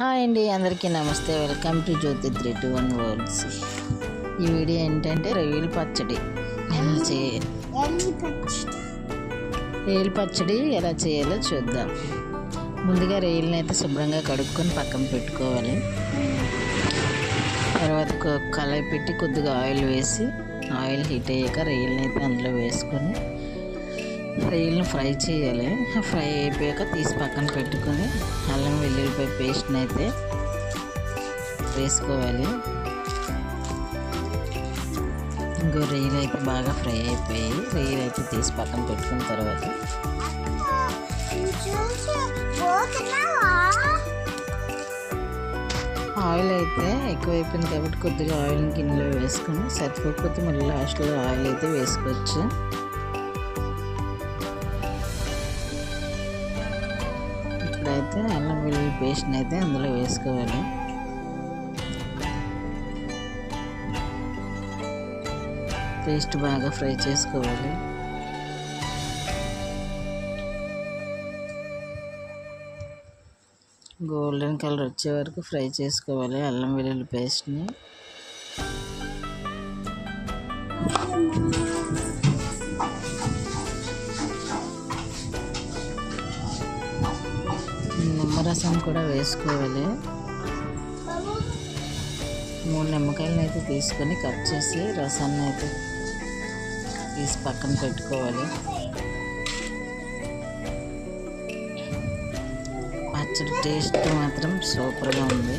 Hi అండి అందరికీ నమస్తే. Welcome to Jyothi three two one worlds ఈ వీడియో ఏంటంటే రొయ్యల పచ్చడి. ఎలా చేయాలి? రొయ్యల పచ్చడి ఎలా చేయాలో చూద్దాం. ముందుగా రొయ్యలని అయితే శుభ్రంగా కడుక్కొని పక్కన పెట్టుకోవాలి. తర్వాత కొ- కళాయి పెట్టి కొద్దిగా ఆయిల్ వేసి ఆయిల్ హీట్ అయ్యాక రొయ్యలని అయితే అందులో వేసుకొని రొయ్యలను ఫ్రై చేయాలి. ఫ్రై అయిపోయాక తీసి పక్కన పెట్టుకొని అల్లం వెల్లుల్లిపాయ పేస్ట్ని అయితే వేసుకోవాలి. ఇంకో రొయ్యలు అయితే బాగా ఫ్రై అయిపోయాయి. రొయ్యలు అయితే తీసి పక్కన పెట్టుకున్న తర్వాత ఆయిల్ అయితే ఎక్కువైపోయింది కాబట్టి కొద్దిగా ఆయిల్ గిన్నెలో వేసుకొని సరిపోకపోతే మళ్ళీ లాస్ట్లో ఆయిల్ అయితే వేసుకోవచ్చు. అయితే అల్లం వెల్లుల్లి పేస్ట్ని అయితే అందులో వేసుకోవాలి. పేస్ట్ బాగా ఫ్రై చేసుకోవాలి. గోల్డెన్ కలర్ వచ్చే వరకు ఫ్రై చేసుకోవాలి అల్లం వెల్లుల్లి పేస్ట్ని. రసం కూడా వేసుకోవాలి. మూడు నిమ్మకాయలను అయితే తీసుకొని కట్ చేసి రసాన్ని అయితే తీసి పక్కన పెట్టుకోవాలి. పచ్చడి టేస్ట్ మాత్రం సూపర్గా ఉంది.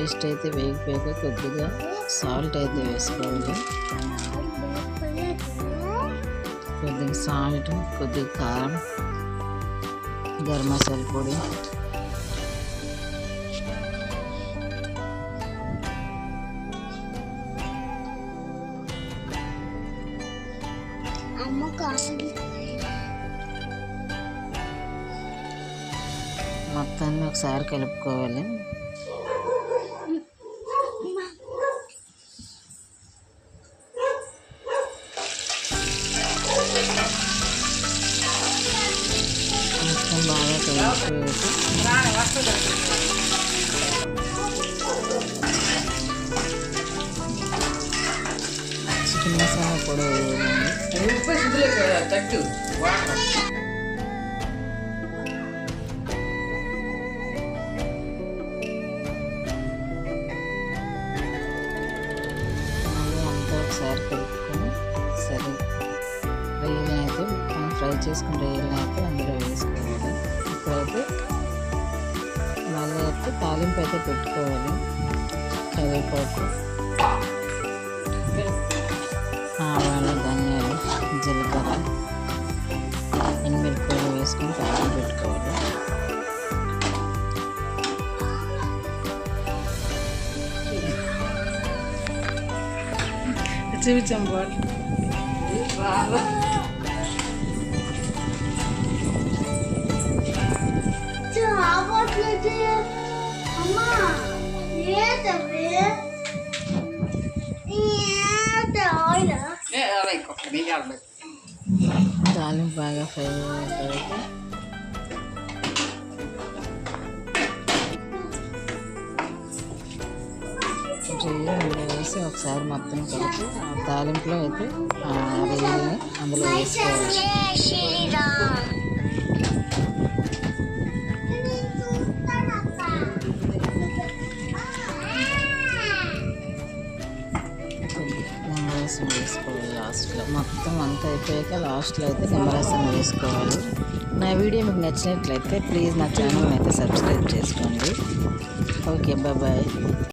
పేస్ట్ అయితే వేగిపోయాక కొద్దిగా సాల్ట్ అయితే వేసుకోవాలి. కొద్దిగా సాల్ట్ కొద్దిగా కారం గరం మసాలా పొడి. మొత్తాన్ని ఒకసారి కలుపుకోవాలి. చికెన్ మసాలా కూడా అంతా ఒకసారి కలుపుకొని సరే. రొయ్యలు అయితే ఫ్రై చేసుకున్న రొయ్యలను అయితే అందులో వేసుకోవాలి. ఇప్పుడైతే మళ్ళీ తాలింపు అయితే పెట్టుకోవాలి. కరివేపాకు ఆవాలు ధనియాలు జీలకర్ర ఎనిమిరపకాయలు వేసుకొని తాలింపు పెట్టుకోవాలి. చూపించాం బాగా తాలింపు బాగా ఫ్రై అయిన తర్వాత రొయ్యలు అందులో వేసి ఒకసారి మొత్తం కలిపి ఆ తాలింపులో అయితే ఆ రొయ్యల్ని అందులో వేసుకోవాలి. మొత్తం అంతా అయిపోయాక లాస్ట్లో అయితే నిమ్మరసం వేసుకోవాలి నా వీడియో మీకు నచ్చినట్లయితే ప్లీజ్ నా ఛానల్ని అయితే సబ్స్క్రైబ్ చేసుకోండి. Okay bye.